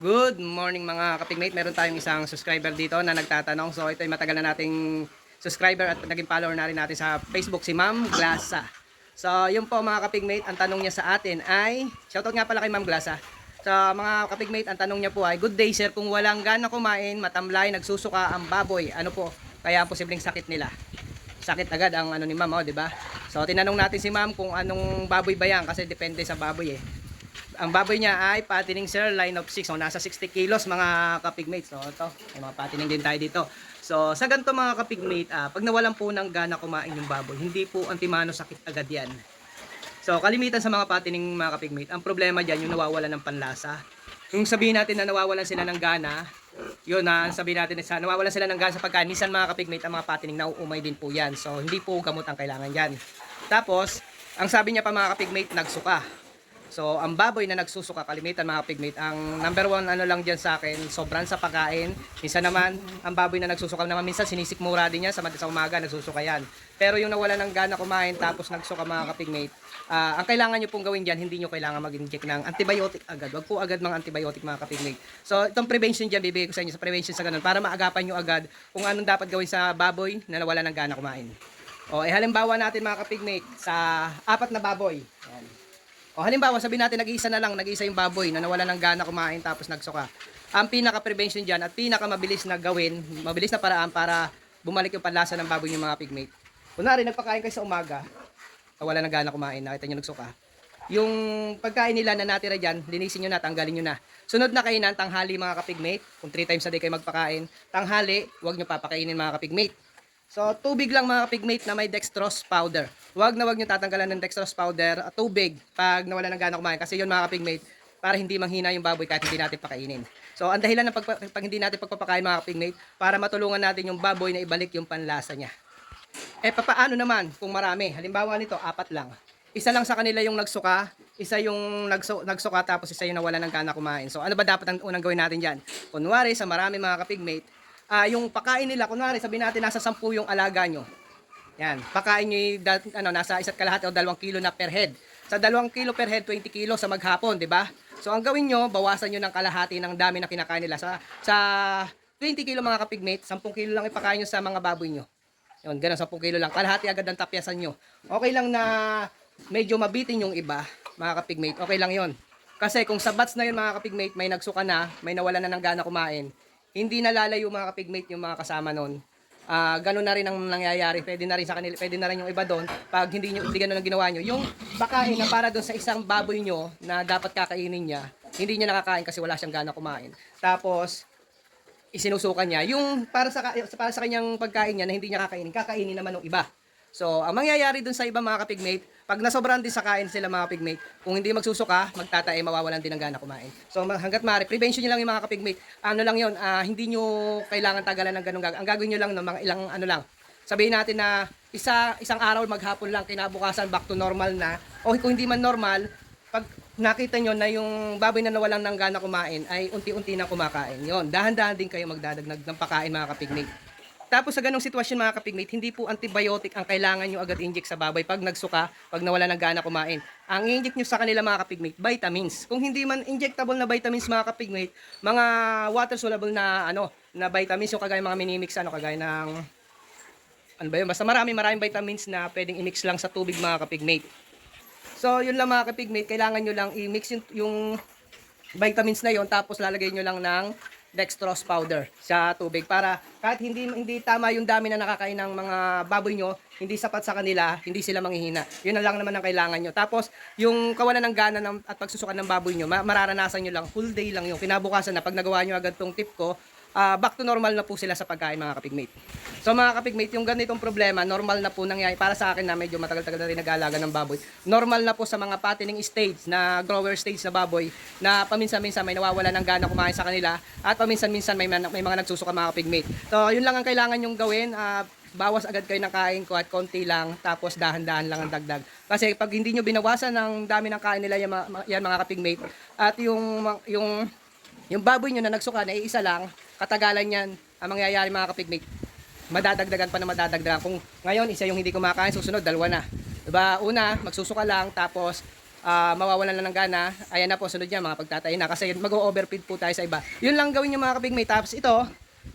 Good morning mga kapigmate. Meron tayong isang subscriber dito na nagtatanong. So ito ay matagal na nating subscriber at naging follower na rin natin sa Facebook si Ma'am Glasa. So yun po mga kapigmate, ang tanong niya sa atin ay, shoutout nga pala kay Ma'am Glasa. Sa mga kapigmate, ang tanong niya po ay, Good day sir, kung walang gana kumain, matamlay, nagsusuka ang baboy, ano po, kaya posibleng sakit nila? Sakit agad ang ano ni Ma'am, oh, di ba? So tinanong natin si Ma'am kung anong baboy ba yan kasi depende sa baboy eh ang baboy niya ay patining sir, line of 6. So, nasa 60 kilos mga kapigmates. So, ito, may mga patining din tayo dito. So, sa ganito mga kapigmate, ah, pag nawalan po ng gana kumain yung baboy, hindi po antimano sakit agad yan. So, kalimitan sa mga patining mga kapigmate, ang problema dyan yung nawawalan ng panlasa. Yung sabihin natin na nawawalan sila ng gana, yun na sabihin natin sa nawawalan sila ng gana sa pagkain. Minsan mga kapigmate, ang mga patining nauumay din po yan. So, hindi po gamot ang kailangan yan. Tapos, ang sabi niya pa mga kapigmate, nagsuka. So, ang baboy na nagsusuka, kalimitan mga pigmate, ang number one ano lang dyan sa akin, sobrang sa pagkain. Minsan naman, ang baboy na nagsusuka naman, minsan sinisikmura din yan, sa, sa umaga nagsusuka yan. Pero yung nawala ng gana kumain, tapos nagsuka mga kapigmate, ah, ang kailangan nyo pong gawin dyan, hindi nyo kailangan mag-inject ng antibiotic agad. Wag po agad mga antibiotic mga kapigmate. So, itong prevention dyan, bibigay ko sa inyo sa prevention sa ganun, para maagapan nyo agad kung anong dapat gawin sa baboy na nawala ng gana kumain. O, eh, halimbawa natin mga kapigmate, sa apat na baboy. Yan. O halimbawa, sabihin natin nag-iisa na lang, nag-iisa yung baboy na nawala ng gana kumain tapos nagsuka. Ang pinaka-prevention dyan at pinaka-mabilis na gawin, mabilis na paraan para bumalik yung panlasa ng baboy yung mga pigmate. Kunwari, nagpakain kayo sa umaga, nawala ng gana kumain, nakita nyo nagsuka. Yung pagkain nila na natira dyan, linisin nyo na, tanggalin nyo na. Sunod na kainan, tanghali mga kapigmate. Kung 3 times a day kayo magpakain, tanghali, huwag nyo papakainin mga kapigmate. So, tubig lang mga kapigmate na may dextrose powder. Huwag na huwag nyo tatanggalan ng dextrose powder at tubig pag nawala ng gana kumain. Kasi yun mga kapigmate, para hindi manghina yung baboy kahit hindi natin pakainin. So, ang dahilan ng pag, pag hindi natin pagpapakain mga kapigmate, para matulungan natin yung baboy na ibalik yung panlasa niya. Eh, papaano naman kung marami? Halimbawa nito, apat lang. Isa lang sa kanila yung nagsuka, isa yung nagsu nagsuka tapos isa yung nawala ng gana kumain. So, ano ba dapat ang unang gawin natin dyan? Kunwari, sa marami mga kapigmate, ah yung pakain nila, kunwari, sabihin natin nasa 10 yung alaga nyo. Yan, pakain nyo yung ano, nasa isa't kalahati o dalawang kilo na per head. Sa dalawang kilo per head, 20 kilo sa maghapon, di ba? So, ang gawin nyo, bawasan nyo ng kalahati ng dami na kinakain nila. Sa, sa 20 kilo mga kapigmate, 10 kilo lang ipakain nyo sa mga baboy nyo. Yun, ganun, 10 kilo lang. Kalahati agad ang tapyasan nyo. Okay lang na medyo mabitin yung iba, mga kapigmate. Okay lang yon. Kasi kung sa bats na yun, mga kapigmate, may nagsuka na, may nawala na ng gana kumain, hindi nalalayo mga kapigmate yung mga kasama nun. Ah, ganun na rin ang nangyayari. Pwede na rin sa kanila, pwede na rin yung iba doon pag hindi niyo hindi ganun ang ginawa niyo. Yung bakain na para doon sa isang baboy nyo na dapat kakainin niya, hindi niya nakakain kasi wala siyang gana kumain. Tapos isinusukan niya yung para sa para sa kanyang pagkain niya na hindi niya kakainin, kakainin naman ng iba. So, ang mangyayari dun sa iba mga kapigmate, pag nasobrahan din sa kain sila mga kapigmate, kung hindi magsusuka, magtatae, mawawalan din ng gana kumain. So, hanggat maaari, prevention nyo lang yung mga kapigmate. Ano lang yon ah, hindi nyo kailangan tagalan ng ganung gagawin. Ang gagawin nyo lang, no, mga ilang ano lang, sabihin natin na isa isang araw maghapon lang kinabukasan back to normal na o kung hindi man normal pag nakita nyo na yung baboy na nawalan ng gana kumain ay unti-unti na kumakain yon dahan-dahan din kayo magdadagdag ng pagkain mga kapigmate tapos sa ganong sitwasyon mga kapigmate, hindi po antibiotic ang kailangan nyo agad inject sa baboy pag nagsuka, pag nawala ng gana kumain. Ang inject nyo sa kanila mga kapigmate, vitamins. Kung hindi man injectable na vitamins mga kapigmate, mga water soluble na ano, na vitamins yung kagaya mga minimix ano kagaya ng ano ba yun? Basta marami maraming vitamins na pwedeng i-mix lang sa tubig mga kapigmate. So, yun lang mga kapigmate, kailangan nyo lang i-mix yung, yung vitamins na yon tapos lalagay nyo lang ng dextrose powder sa tubig para kahit hindi hindi tama yung dami na nakakain ng mga baboy nyo, hindi sapat sa kanila, hindi sila manghihina. Yun na lang naman ang kailangan nyo. Tapos, yung kawalan ng gana ng, at pagsusukan ng baboy nyo, ma- mararanasan nyo lang, full day lang yung kinabukasan na pag nagawa nyo agad tong tip ko, ah, back to normal na po sila sa pagkain mga kapigmate. So mga kapigmate, yung ganitong problema, normal na po nangyayari para sa akin na medyo matagal-tagal na rin nag-aalaga ng baboy. Normal na po sa mga patining stage na grower stage na baboy na paminsan-minsan may nawawala ng gana kumain sa kanila at paminsan-minsan may, may mga nagsusuka mga kapigmate. So yun lang ang kailangan yung gawin. ah, bawas agad kayo ng kain ko at konti lang tapos dahan-dahan lang ang dagdag. Kasi pag hindi nyo binawasan ng dami ng kain nila yan, yan mga kapigmate at yung yung yung baboy nyo na nagsuka na iisa lang, katagalan yan, ang mangyayari mga kapigmate, madadagdagan pa na madadagdagan. Kung ngayon, isa yung hindi kumakain, susunod, dalawa na. Diba? Una, magsusuka lang, tapos ah, mawawalan na ng gana. Ayan na po, sunod niya mga pagtatay na kasi mag-overfeed po tayo sa iba. Yun lang gawin niyo mga kapigmate. Tapos ito,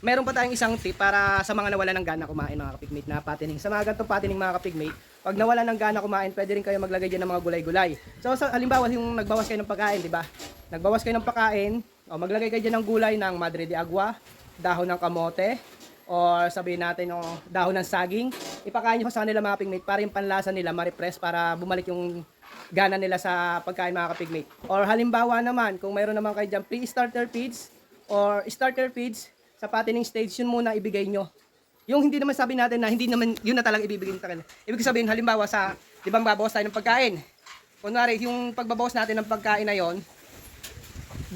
meron pa tayong isang tip para sa mga nawalan ng gana kumain mga kapigmate na patining. Sa mga ganitong patining mga kapigmate, pag nawalan ng gana kumain, pwede rin kayo maglagay dyan ng mga gulay-gulay. So sa, halimbawa yung nagbawas kayo ng pagkain, di ba? Nagbawas kayo ng pagkain, o maglagay kayo dyan ng gulay ng madre de agua, dahon ng kamote, or sabihin natin yung dahon ng saging, ipakain nyo sa kanila mga kapigmate para yung panlasa nila ma-repress para bumalik yung gana nila sa pagkain mga kapigmate. Or halimbawa naman, kung mayroon naman kayo dyan pre-starter feeds or starter feeds, sa patining stage, yun muna ibigay nyo. Yung hindi naman sabi natin na hindi naman yun na talaga ibibigay sa. Ibig sabihin, halimbawa sa, di ba babawas tayo ng pagkain? Kunwari, yung pagbabawas natin ng pagkain na yon,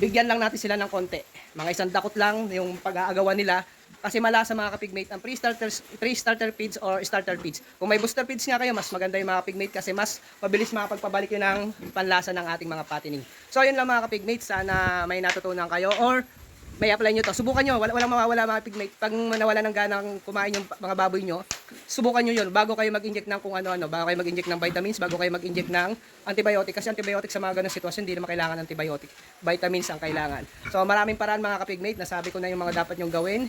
bigyan lang natin sila ng konti. Mga isang dakot lang yung pag-aagawan nila kasi malasa mga kapigmate ang pre-starter pre-starter feeds or starter feeds. Kung may booster feeds nga kayo, mas maganda yung mga kapigmate kasi mas mabilis makapagpabalik yun ng panlasa ng ating mga patining. So yun lang mga kapigmate, sana may natutunan kayo or may apply nyo to. Subukan nyo, wala, walang mawawala mga pigmate. Pag nawala ng ganang kumain yung mga baboy nyo, subukan nyo yun bago kayo mag-inject ng kung ano-ano, bago kayo mag-inject ng vitamins, bago kayo mag-inject ng antibiotic. Kasi antibiotic sa mga ganong sitwasyon, hindi naman kailangan antibiotic. Vitamins ang kailangan. So maraming paraan mga kapigmate, nasabi ko na yung mga dapat nyong gawin,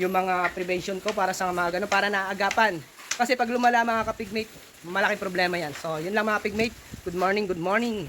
yung mga prevention ko para sa mga ganun, para naagapan. Kasi pag lumala mga kapigmate, malaking problema yan. So yun lang mga pigmate. Good morning, good morning.